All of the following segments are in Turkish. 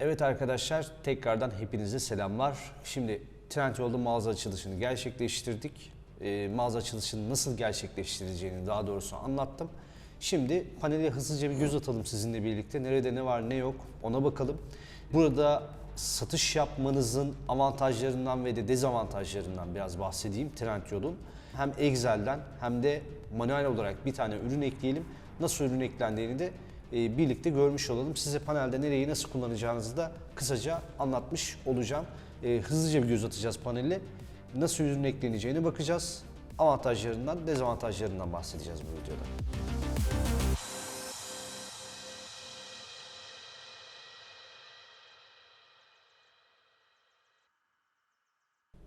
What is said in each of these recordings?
Evet arkadaşlar tekrardan hepinize selamlar. Şimdi Trendyol'da mağaza açılışını gerçekleştirdik. Ee, mağaza açılışını nasıl gerçekleştireceğini daha doğrusu anlattım. Şimdi panele hızlıca bir göz atalım sizinle birlikte. Nerede ne var ne yok ona bakalım. Burada satış yapmanızın avantajlarından ve de dezavantajlarından biraz bahsedeyim Trendyol'un. Hem Excel'den hem de manuel olarak bir tane ürün ekleyelim. Nasıl ürün eklendiğini de e, birlikte görmüş olalım. Size panelde nereyi nasıl kullanacağınızı da kısaca anlatmış olacağım. E, hızlıca bir göz atacağız panelle. Nasıl ürün ekleneceğine bakacağız. Avantajlarından, dezavantajlarından bahsedeceğiz bu videoda.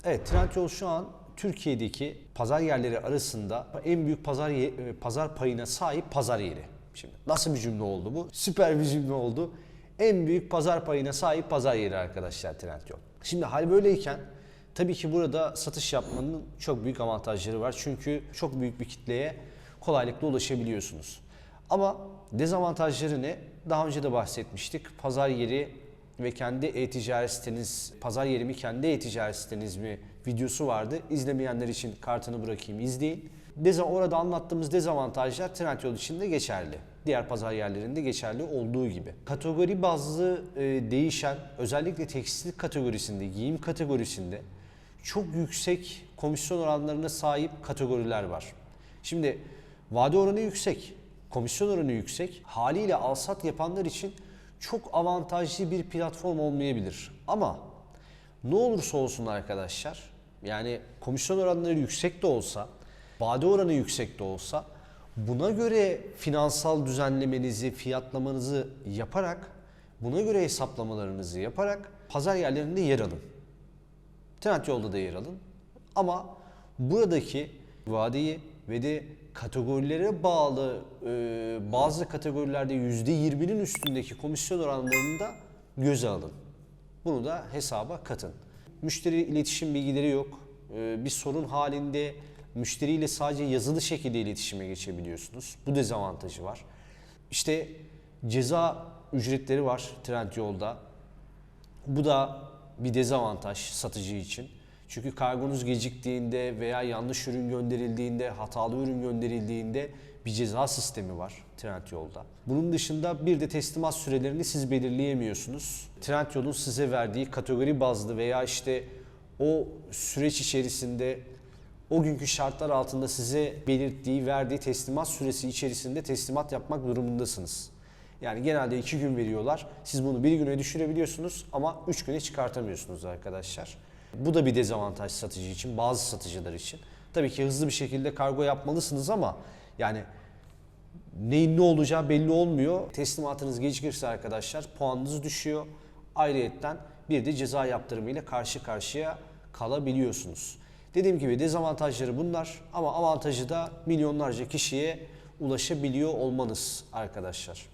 Evet, Trendyol şu an Türkiye'deki pazar yerleri arasında en büyük pazar e, pazar payına sahip pazar yeri. Şimdi nasıl bir cümle oldu bu? Süper bir cümle oldu. En büyük pazar payına sahip pazar yeri arkadaşlar Trendyol. Şimdi hal böyleyken tabii ki burada satış yapmanın çok büyük avantajları var. Çünkü çok büyük bir kitleye kolaylıkla ulaşabiliyorsunuz. Ama dezavantajları ne? Daha önce de bahsetmiştik. Pazar yeri ve kendi e-ticaret siteniz, pazar yerimi kendi e-ticaret siteniz mi videosu vardı. İzlemeyenler için kartını bırakayım izleyin. Deza orada anlattığımız dezavantajlar Trendyol için de geçerli. Diğer pazar yerlerinde geçerli olduğu gibi. Kategori bazlı e, değişen, özellikle tekstil kategorisinde, giyim kategorisinde çok yüksek komisyon oranlarına sahip kategoriler var. Şimdi vade oranı yüksek, komisyon oranı yüksek. Haliyle alsat yapanlar için çok avantajlı bir platform olmayabilir. Ama ne olursa olsun arkadaşlar, yani komisyon oranları yüksek de olsa, vade oranı yüksek de olsa buna göre finansal düzenlemenizi, fiyatlamanızı yaparak, buna göre hesaplamalarınızı yaparak pazar yerlerinde yer alın. Trendyol'da da yer alın. Ama buradaki vadeyi ve de kategorilere bağlı e, bazı kategorilerde %20'nin üstündeki komisyon oranlarını da göze alın. Bunu da hesaba katın. Müşteri iletişim bilgileri yok. E, bir sorun halinde müşteriyle sadece yazılı şekilde iletişime geçebiliyorsunuz. Bu dezavantajı var. İşte ceza ücretleri var Trendyol'da. Bu da bir dezavantaj satıcı için. Çünkü kargonuz geciktiğinde veya yanlış ürün gönderildiğinde, hatalı ürün gönderildiğinde bir ceza sistemi var Trendyol'da. Bunun dışında bir de teslimat sürelerini siz belirleyemiyorsunuz. Trendyol'un size verdiği kategori bazlı veya işte o süreç içerisinde o günkü şartlar altında size belirttiği, verdiği teslimat süresi içerisinde teslimat yapmak durumundasınız. Yani genelde iki gün veriyorlar. Siz bunu bir güne düşürebiliyorsunuz ama üç güne çıkartamıyorsunuz arkadaşlar. Bu da bir dezavantaj satıcı için, bazı satıcılar için. Tabii ki hızlı bir şekilde kargo yapmalısınız ama yani neyin ne olacağı belli olmuyor. Teslimatınız gecikirse arkadaşlar puanınız düşüyor. Ayrıyetten bir de ceza yaptırımıyla karşı karşıya kalabiliyorsunuz. Dediğim gibi dezavantajları bunlar ama avantajı da milyonlarca kişiye ulaşabiliyor olmanız arkadaşlar.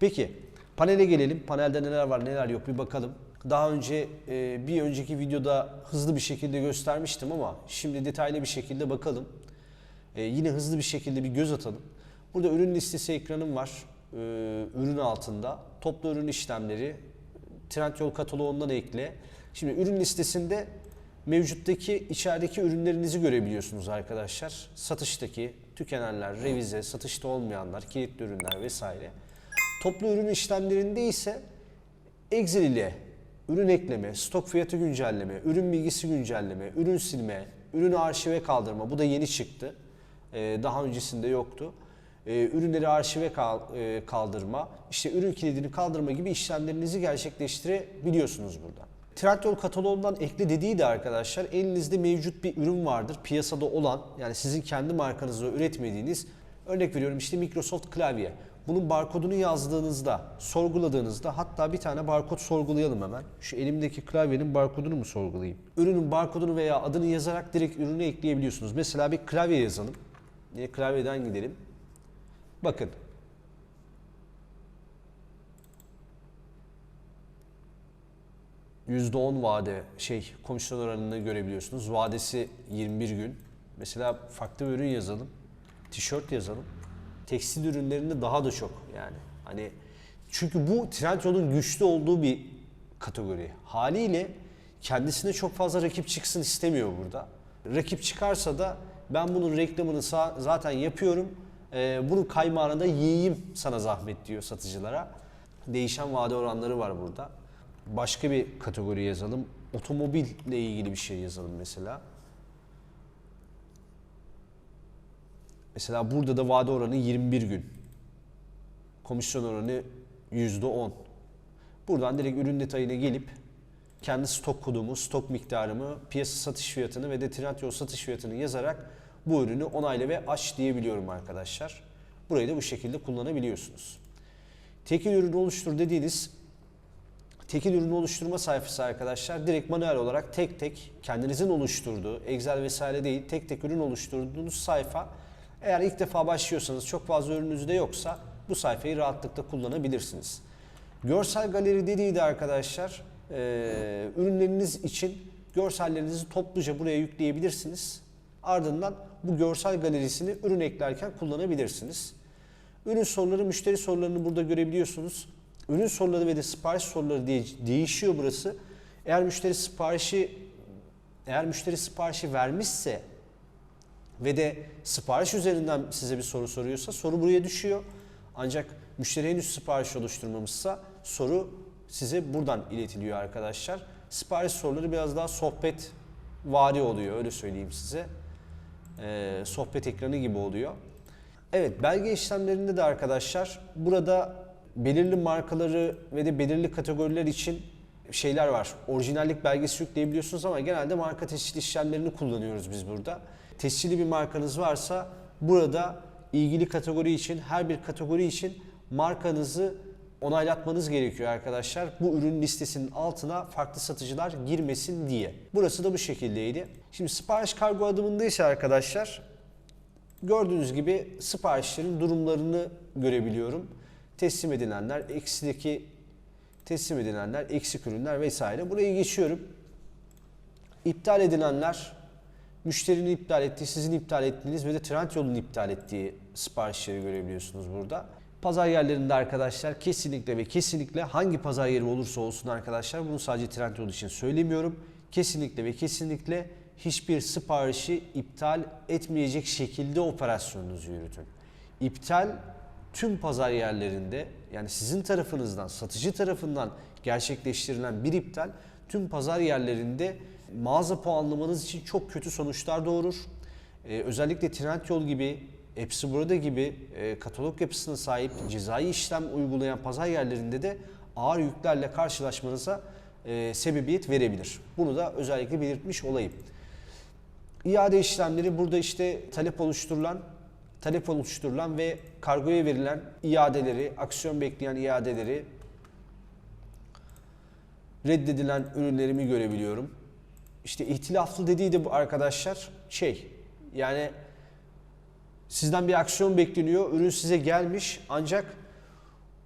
Peki panele gelelim. Panelde neler var neler yok bir bakalım. Daha önce e, bir önceki videoda hızlı bir şekilde göstermiştim ama şimdi detaylı bir şekilde bakalım. E, yine hızlı bir şekilde bir göz atalım. Burada ürün listesi ekranım var. E, ürün altında. Toplu ürün işlemleri. Trendyol kataloğundan ekle. Şimdi ürün listesinde mevcuttaki içerideki ürünlerinizi görebiliyorsunuz arkadaşlar. Satıştaki tükenenler, revize, satışta olmayanlar, kilitli ürünler vesaire. Toplu ürün işlemlerinde ise Excel ile ürün ekleme, stok fiyatı güncelleme, ürün bilgisi güncelleme, ürün silme, ürünü arşive kaldırma. Bu da yeni çıktı. Ee, daha öncesinde yoktu. Ee, ürünleri arşive e, kaldırma, işte ürün kilidini kaldırma gibi işlemlerinizi gerçekleştirebiliyorsunuz burada. Trendyol kataloğundan ekle dediği de arkadaşlar elinizde mevcut bir ürün vardır piyasada olan yani sizin kendi markanızda üretmediğiniz örnek veriyorum işte Microsoft klavye. Bunun barkodunu yazdığınızda, sorguladığınızda hatta bir tane barkod sorgulayalım hemen. Şu elimdeki klavyenin barkodunu mu sorgulayayım? Ürünün barkodunu veya adını yazarak direkt ürünü ekleyebiliyorsunuz. Mesela bir klavye yazalım. Klavyeden gidelim. Bakın. %10 vade şey komisyon oranını görebiliyorsunuz. Vadesi 21 gün. Mesela farklı bir ürün yazalım. Tişört yazalım. Tekstil ürünlerinde daha da çok yani. Hani çünkü bu Trendyol'un güçlü olduğu bir kategori. Haliyle kendisine çok fazla rakip çıksın istemiyor burada. Rakip çıkarsa da ben bunun reklamını zaten yapıyorum. Ee, bunun kaymağını da yiyeyim sana zahmet diyor satıcılara. Değişen vade oranları var burada. Başka bir kategori yazalım. Otomobille ilgili bir şey yazalım mesela. Mesela burada da vade oranı 21 gün. Komisyon oranı %10. Buradan direkt ürün detayına gelip kendi stok kodumu, stok miktarımı, piyasa satış fiyatını ve de Trendyol satış fiyatını yazarak bu ürünü onayla ve aç diyebiliyorum arkadaşlar. Burayı da bu şekilde kullanabiliyorsunuz. Tekil ürün oluştur dediğiniz tekil ürün oluşturma sayfası arkadaşlar direkt manuel olarak tek tek kendinizin oluşturduğu Excel vesaire değil tek tek ürün oluşturduğunuz sayfa eğer ilk defa başlıyorsanız çok fazla ürününüz de yoksa bu sayfayı rahatlıkla kullanabilirsiniz. Görsel galeri dediği de arkadaşlar e, ürünleriniz için görsellerinizi topluca buraya yükleyebilirsiniz. Ardından bu görsel galerisini ürün eklerken kullanabilirsiniz. Ürün soruları, müşteri sorularını burada görebiliyorsunuz. Ürün soruları ve de sipariş soruları diye değişiyor burası. Eğer müşteri siparişi eğer müşteri siparişi vermişse ve de sipariş üzerinden size bir soru soruyorsa soru buraya düşüyor. Ancak müşteri henüz sipariş oluşturmamışsa soru size buradan iletiliyor arkadaşlar. Sipariş soruları biraz daha sohbet vari oluyor öyle söyleyeyim size. Ee, sohbet ekranı gibi oluyor. Evet belge işlemlerinde de arkadaşlar burada belirli markaları ve de belirli kategoriler için şeyler var. Orijinallik belgesi yükleyebiliyorsunuz ama genelde marka tescil işlemlerini kullanıyoruz biz burada. Tescilli bir markanız varsa burada ilgili kategori için her bir kategori için markanızı onaylatmanız gerekiyor arkadaşlar. Bu ürün listesinin altına farklı satıcılar girmesin diye. Burası da bu şekildeydi. Şimdi sipariş kargo adımında ise arkadaşlar Gördüğünüz gibi siparişlerin durumlarını görebiliyorum. Teslim edilenler, eksideki teslim edilenler, eksik ürünler vesaire. Buraya geçiyorum. İptal edilenler, müşterinin iptal ettiği, sizin iptal ettiğiniz ve de Trendyol'un iptal ettiği siparişleri görebiliyorsunuz burada. Pazar yerlerinde arkadaşlar kesinlikle ve kesinlikle hangi pazar yeri olursa olsun arkadaşlar bunu sadece Trendyol için söylemiyorum. Kesinlikle ve kesinlikle hiçbir siparişi iptal etmeyecek şekilde operasyonunuzu yürütün. İptal tüm pazar yerlerinde yani sizin tarafınızdan, satıcı tarafından gerçekleştirilen bir iptal tüm pazar yerlerinde mağaza puanlamanız için çok kötü sonuçlar doğurur. Ee, özellikle Trendyol gibi, hepsi burada gibi e, katalog yapısına sahip cezai işlem uygulayan pazar yerlerinde de ağır yüklerle karşılaşmanıza e, sebebiyet verebilir. Bunu da özellikle belirtmiş olayım. İade işlemleri burada işte talep oluşturulan, talep oluşturulan ve kargoya verilen iadeleri, aksiyon bekleyen iadeleri, reddedilen ürünlerimi görebiliyorum. İşte ihtilaflı dediği de bu arkadaşlar şey yani sizden bir aksiyon bekleniyor, ürün size gelmiş ancak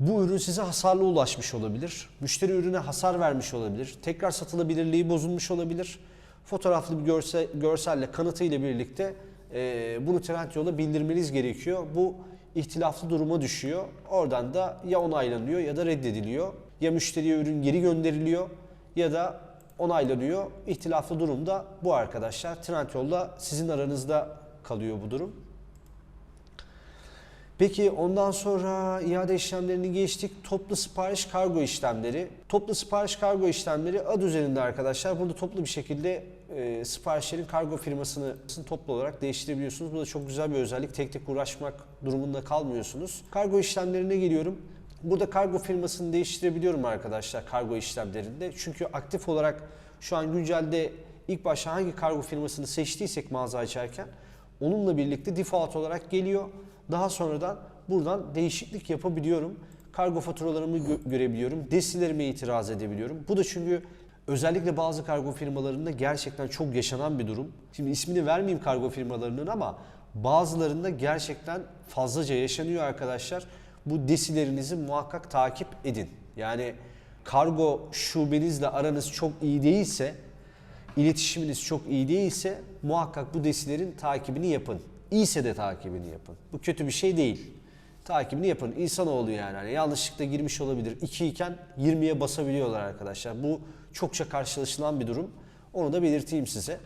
bu ürün size hasarlı ulaşmış olabilir. Müşteri ürüne hasar vermiş olabilir. Tekrar satılabilirliği bozulmuş olabilir. Fotoğraflı bir görsel, görselle kanıtı ile birlikte e, bunu Trendyol'a bildirmeniz gerekiyor. Bu ihtilaflı duruma düşüyor. Oradan da ya onaylanıyor ya da reddediliyor. Ya müşteriye ürün geri gönderiliyor ya da onaylanıyor. İhtilaflı durumda bu arkadaşlar. Trendyol'la sizin aranızda kalıyor bu durum. Peki ondan sonra iade işlemlerini geçtik. Toplu sipariş kargo işlemleri. Toplu sipariş kargo işlemleri ad üzerinde arkadaşlar. Burada toplu bir şekilde e, siparişlerin kargo firmasını toplu olarak değiştirebiliyorsunuz. Bu da çok güzel bir özellik. Tek tek uğraşmak durumunda kalmıyorsunuz. Kargo işlemlerine geliyorum. Burada kargo firmasını değiştirebiliyorum arkadaşlar kargo işlemlerinde. Çünkü aktif olarak şu an güncelde ilk başta hangi kargo firmasını seçtiysek mağaza açarken onunla birlikte default olarak geliyor. Daha sonradan buradan değişiklik yapabiliyorum. Kargo faturalarımı gö- görebiliyorum. Desilerime itiraz edebiliyorum. Bu da çünkü özellikle bazı kargo firmalarında gerçekten çok yaşanan bir durum. Şimdi ismini vermeyeyim kargo firmalarının ama bazılarında gerçekten fazlaca yaşanıyor arkadaşlar. Bu desilerinizi muhakkak takip edin. Yani kargo şubenizle aranız çok iyi değilse, iletişiminiz çok iyi değilse muhakkak bu desilerin takibini yapın. İyiyse de takibini yapın. Bu kötü bir şey değil. takibini yapın. İnsanoğlu yani. Hani yanlışlıkla girmiş olabilir. 2 iken 20'ye basabiliyorlar arkadaşlar. Bu çokça karşılaşılan bir durum. Onu da belirteyim size.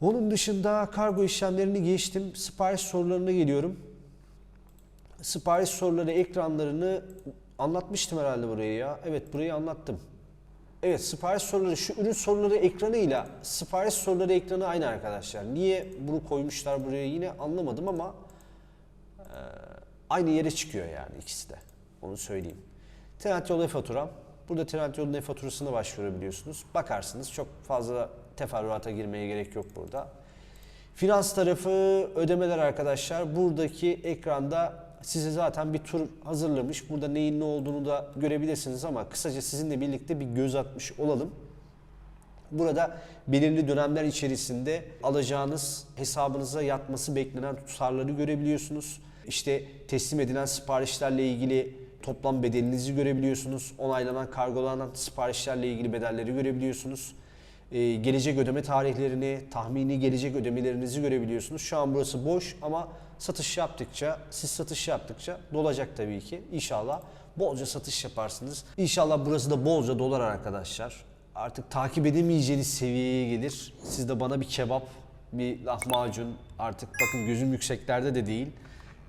Onun dışında kargo işlemlerini geçtim. Sipariş sorularına geliyorum. Sipariş soruları ekranlarını anlatmıştım herhalde burayı ya. Evet burayı anlattım. Evet sipariş soruları şu ürün soruları ekranıyla sipariş soruları ekranı aynı arkadaşlar. Niye bunu koymuşlar buraya yine anlamadım ama e, aynı yere çıkıyor yani ikisi de. Onu söyleyeyim. Trendyol e-faturam. Burada Trendyol'un e-faturasına başvurabiliyorsunuz. Bakarsınız çok fazla teferruata girmeye gerek yok burada. Finans tarafı ödemeler arkadaşlar. Buradaki ekranda size zaten bir tur hazırlamış. Burada neyin ne olduğunu da görebilirsiniz ama kısaca sizinle birlikte bir göz atmış olalım. Burada belirli dönemler içerisinde alacağınız hesabınıza yatması beklenen tutarları görebiliyorsunuz. İşte teslim edilen siparişlerle ilgili toplam bedelinizi görebiliyorsunuz. Onaylanan, kargolanan siparişlerle ilgili bedelleri görebiliyorsunuz. Ee, gelecek ödeme tarihlerini, tahmini gelecek ödemelerinizi görebiliyorsunuz. Şu an burası boş ama satış yaptıkça, siz satış yaptıkça dolacak tabii ki. İnşallah bolca satış yaparsınız. İnşallah burası da bolca dolar arkadaşlar. Artık takip edemeyeceğiniz seviyeye gelir. Siz de bana bir kebap, bir lahmacun artık bakın gözüm yükseklerde de değil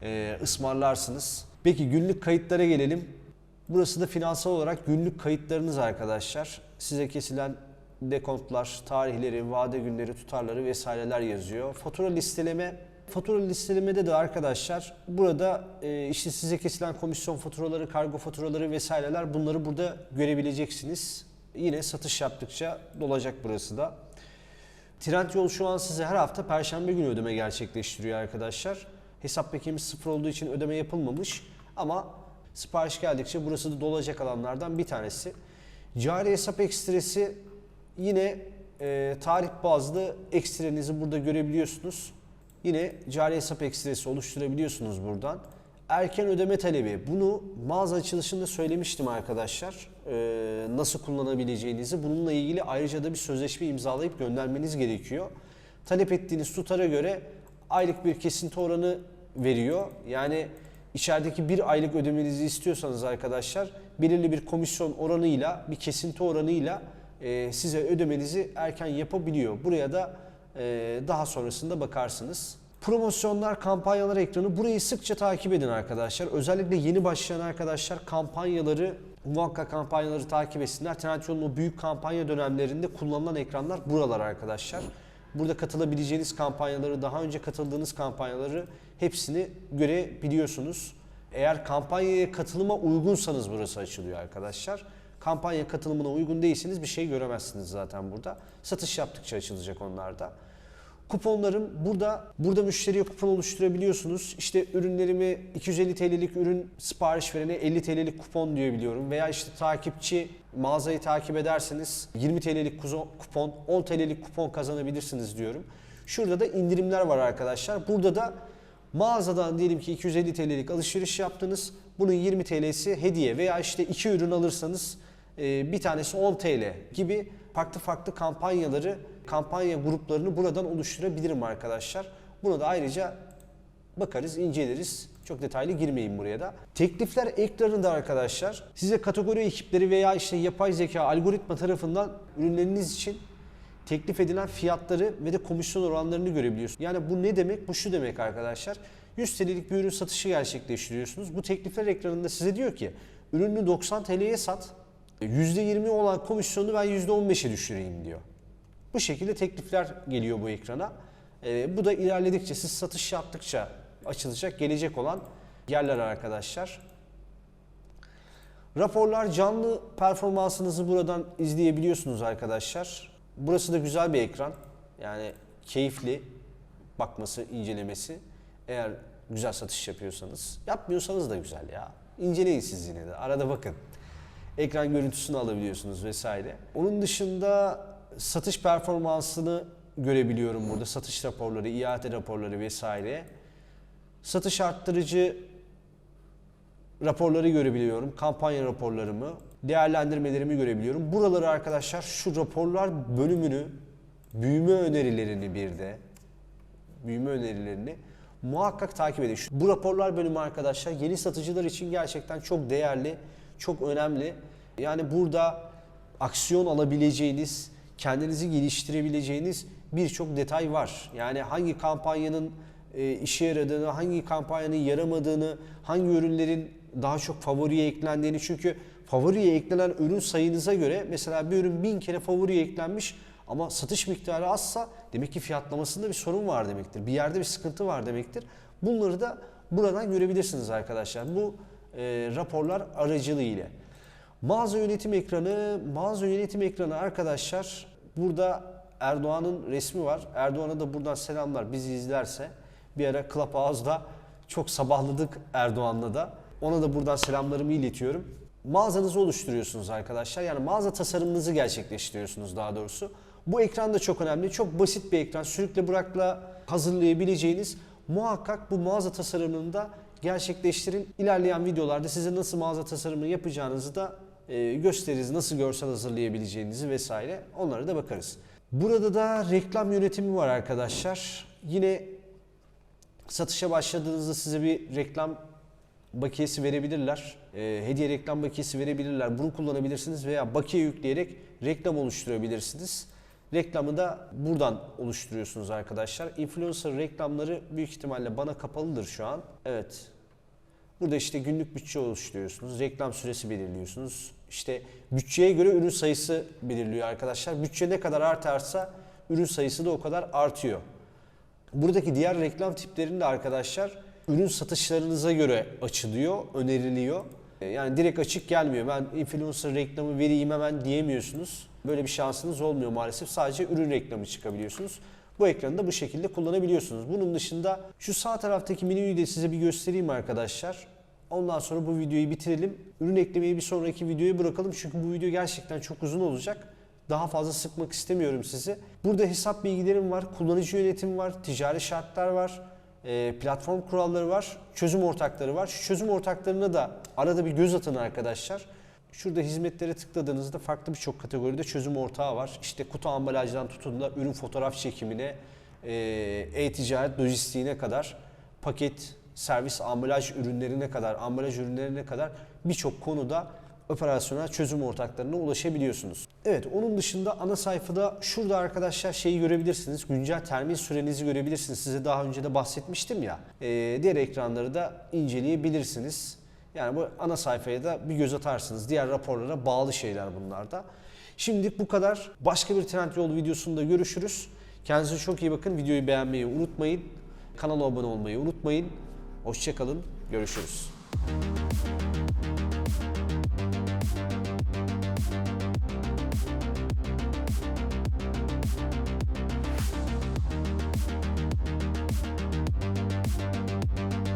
e, ısmarlarsınız. Peki günlük kayıtlara gelelim. Burası da finansal olarak günlük kayıtlarınız arkadaşlar. Size kesilen dekontlar, tarihleri, vade günleri, tutarları vesaireler yazıyor. Fatura listeleme Fatura listelemede de arkadaşlar burada e, işte size kesilen komisyon faturaları, kargo faturaları vesaireler bunları burada görebileceksiniz. Yine satış yaptıkça dolacak burası da. Trendyol şu an size her hafta perşembe günü ödeme gerçekleştiriyor arkadaşlar. Hesap bekimiz sıfır olduğu için ödeme yapılmamış ama sipariş geldikçe burası da dolacak alanlardan bir tanesi. Cari hesap ekstresi yine e, tarih bazlı ekstrenizi burada görebiliyorsunuz. Yine cari hesap ekstresi oluşturabiliyorsunuz buradan. Erken ödeme talebi. Bunu mağaza açılışında söylemiştim arkadaşlar. Ee, nasıl kullanabileceğinizi. Bununla ilgili ayrıca da bir sözleşme imzalayıp göndermeniz gerekiyor. Talep ettiğiniz tutara göre aylık bir kesinti oranı veriyor. Yani içerideki bir aylık ödemenizi istiyorsanız arkadaşlar belirli bir komisyon oranıyla, bir kesinti oranıyla e, size ödemenizi erken yapabiliyor. Buraya da ee, daha sonrasında bakarsınız. Promosyonlar, kampanyalar ekranı burayı sıkça takip edin arkadaşlar. Özellikle yeni başlayan arkadaşlar kampanyaları muhakkak kampanyaları takip etsinler. Trendyol'un o büyük kampanya dönemlerinde kullanılan ekranlar buralar arkadaşlar. Burada katılabileceğiniz kampanyaları, daha önce katıldığınız kampanyaları hepsini görebiliyorsunuz. Eğer kampanyaya katılıma uygunsanız burası açılıyor arkadaşlar. Kampanya katılımına uygun değilseniz bir şey göremezsiniz zaten burada. Satış yaptıkça açılacak onlar da. Kuponlarım burada burada müşteriye kupon oluşturabiliyorsunuz. İşte ürünlerimi 250 TL'lik ürün sipariş verene 50 TL'lik kupon diyebiliyorum. Veya işte takipçi mağazayı takip ederseniz 20 TL'lik kupon, 10 TL'lik kupon kazanabilirsiniz diyorum. Şurada da indirimler var arkadaşlar. Burada da mağazadan diyelim ki 250 TL'lik alışveriş yaptınız. Bunun 20 TL'si hediye veya işte 2 ürün alırsanız bir tanesi 10 TL gibi farklı farklı kampanyaları, kampanya gruplarını buradan oluşturabilirim arkadaşlar. Buna da ayrıca bakarız, inceleriz. Çok detaylı girmeyin buraya da. Teklifler ekranında arkadaşlar size kategori ekipleri veya işte yapay zeka algoritma tarafından ürünleriniz için teklif edilen fiyatları ve de komisyon oranlarını görebiliyorsunuz. Yani bu ne demek? Bu şu demek arkadaşlar. 100 TL'lik bir ürün satışı gerçekleştiriyorsunuz. Bu teklifler ekranında size diyor ki ürünü 90 TL'ye sat. %20 olan komisyonu ben %15'e düşüreyim diyor. Bu şekilde teklifler geliyor bu ekrana. E, bu da ilerledikçe siz satış yaptıkça açılacak, gelecek olan yerler arkadaşlar. Raporlar canlı performansınızı buradan izleyebiliyorsunuz arkadaşlar. Burası da güzel bir ekran. Yani keyifli bakması, incelemesi. Eğer güzel satış yapıyorsanız. Yapmıyorsanız da güzel ya. İnceleyin siz yine de. Arada bakın ekran görüntüsünü alabiliyorsunuz vesaire. Onun dışında satış performansını görebiliyorum burada. Satış raporları, iade raporları vesaire. Satış arttırıcı raporları görebiliyorum. Kampanya raporlarımı, değerlendirmelerimi görebiliyorum. Buraları arkadaşlar şu raporlar bölümünü, büyüme önerilerini bir de, büyüme önerilerini muhakkak takip edin. Şu- Bu raporlar bölümü arkadaşlar yeni satıcılar için gerçekten çok değerli, çok önemli. Yani burada aksiyon alabileceğiniz, kendinizi geliştirebileceğiniz birçok detay var. Yani hangi kampanyanın e, işe yaradığını, hangi kampanyanın yaramadığını, hangi ürünlerin daha çok favoriye eklendiğini. Çünkü favoriye eklenen ürün sayınıza göre mesela bir ürün bin kere favoriye eklenmiş ama satış miktarı azsa demek ki fiyatlamasında bir sorun var demektir. Bir yerde bir sıkıntı var demektir. Bunları da buradan görebilirsiniz arkadaşlar. Bu e, raporlar aracılığıyla. Mağaza yönetim ekranı, mağaza yönetim ekranı arkadaşlar burada Erdoğan'ın resmi var. Erdoğan'a da buradan selamlar bizi izlerse. Bir ara Clubhouse'da çok sabahladık Erdoğan'la da. Ona da buradan selamlarımı iletiyorum. Mağazanızı oluşturuyorsunuz arkadaşlar. Yani mağaza tasarımınızı gerçekleştiriyorsunuz daha doğrusu. Bu ekran da çok önemli. Çok basit bir ekran. Sürükle bırakla hazırlayabileceğiniz muhakkak bu mağaza tasarımını da gerçekleştirin. İlerleyen videolarda size nasıl mağaza tasarımını yapacağınızı da e, gösteririz. Nasıl görsel hazırlayabileceğinizi vesaire. Onlara da bakarız. Burada da reklam yönetimi var arkadaşlar. Yine satışa başladığınızda size bir reklam bakiyesi verebilirler. E, hediye reklam bakiyesi verebilirler. Bunu kullanabilirsiniz veya bakiye yükleyerek reklam oluşturabilirsiniz. Reklamı da buradan oluşturuyorsunuz arkadaşlar. Influencer reklamları büyük ihtimalle bana kapalıdır şu an. Evet. Burada işte günlük bütçe oluşturuyorsunuz. Reklam süresi belirliyorsunuz. İşte bütçeye göre ürün sayısı belirliyor arkadaşlar. Bütçe ne kadar artarsa ürün sayısı da o kadar artıyor. Buradaki diğer reklam tiplerinde arkadaşlar ürün satışlarınıza göre açılıyor, öneriliyor. E, Yani direkt açık gelmiyor. Ben influencer reklamı vereyim hemen diyemiyorsunuz. Böyle bir şansınız olmuyor maalesef. Sadece ürün reklamı çıkabiliyorsunuz. Bu ekranı da bu şekilde kullanabiliyorsunuz. Bunun dışında şu sağ taraftaki menüyü de size bir göstereyim arkadaşlar. Ondan sonra bu videoyu bitirelim. Ürün eklemeyi bir sonraki videoya bırakalım. Çünkü bu video gerçekten çok uzun olacak. Daha fazla sıkmak istemiyorum sizi. Burada hesap bilgilerim var, kullanıcı yönetimi var, ticari şartlar var, e, platform kuralları var, çözüm ortakları var. Şu çözüm ortaklarına da arada bir göz atın arkadaşlar. Şurada hizmetlere tıkladığınızda farklı birçok kategoride çözüm ortağı var. İşte kutu ambalajdan tutun da ürün fotoğraf çekimine, e, e-ticaret lojistiğine kadar, paket, servis, ambalaj ürünlerine kadar, ambalaj ürünlerine kadar birçok konuda operasyonel çözüm ortaklarına ulaşabiliyorsunuz. Evet onun dışında ana sayfada şurada arkadaşlar şeyi görebilirsiniz. Güncel termin sürenizi görebilirsiniz. Size daha önce de bahsetmiştim ya. Ee, diğer ekranları da inceleyebilirsiniz. Yani bu ana sayfaya da bir göz atarsınız. Diğer raporlara bağlı şeyler bunlar da. Şimdilik bu kadar. Başka bir Trendyol videosunda görüşürüz. Kendinize çok iyi bakın. Videoyu beğenmeyi unutmayın. Kanala abone olmayı unutmayın. Hoşçakalın. Görüşürüz.